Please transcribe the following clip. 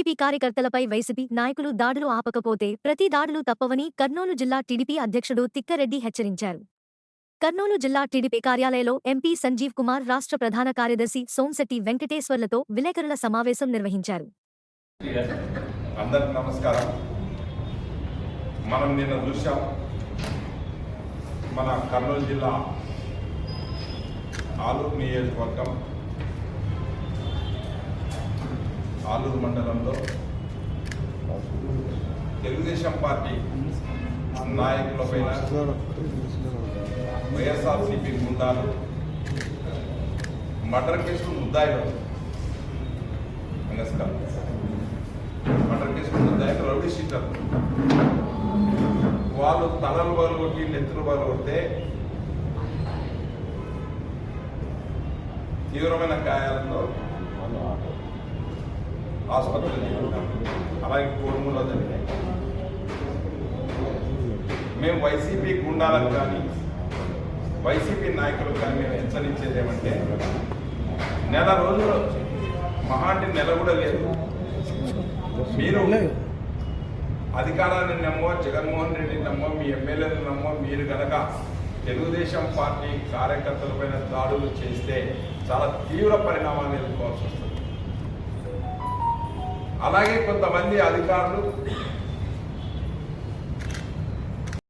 కార్యకర్తలపై YCP నాయకులు దాడులు ఆపకపోతే ప్రతి దాడులు తప్పవని కర్నూలు జిల్లా టీడీపీ అధ్యక్షుడు తిక్కరెడ్డి హెచ్చరించారు. కర్నూలు జిల్లా టీడీపీ కార్యాలయంలో ఎంపీ సంజీవ్ కుమార్ రాష్ట్ర ప్రధాన కార్యదర్శి సోంశెట్టి వెంకటేశ్వర్లతో విలేకరుల సమావేశం నిర్వహించారు. అందరికి నమస్కారం. మనం నిన్న చూసాం మన కర్నూలు జిల్లా ఆలూరు నియోజకవర్గం ఆలూరు మండలంలో తెలుగుదేశం పార్టీ నాయకులపైన వైఎస్ఆర్సీపీ గుండాలు మర్డర్ కేసులు ముద్దాయిలో నమస్కారం మర్డర్ కేసులు ముద్దాయిలు రౌడీ షీటర్. వాళ్ళు తలలు బలు కొట్టి నెత్తులు బలు కొడితే తీవ్రమైన గాయాలతో ఆసుపత్రిలో అలాగే కోడుమూలో జరిగినాయి మేము వైసీపీ గుండాలకు కానీ వైసీపీ నాయకులకు కానీ మేము హెచ్చరించేది ఏమంటే నెల రోజులు మహాంటి నెల కూడా లేదు. మీరు అధికారాన్ని నమ్మో జగన్మోహన్ రెడ్డి నమ్మో మీ ఎమ్మెల్యేలు నమ్మో మీరు కనుక తెలుగుదేశం పార్టీ కార్యకర్తలపైన దాడులు చేస్తే చాలా తీవ్ర పరిణామాలు ఎదుర్కోవాల్సి వస్తుంది. అలాగే కొంతమంది అధికారులు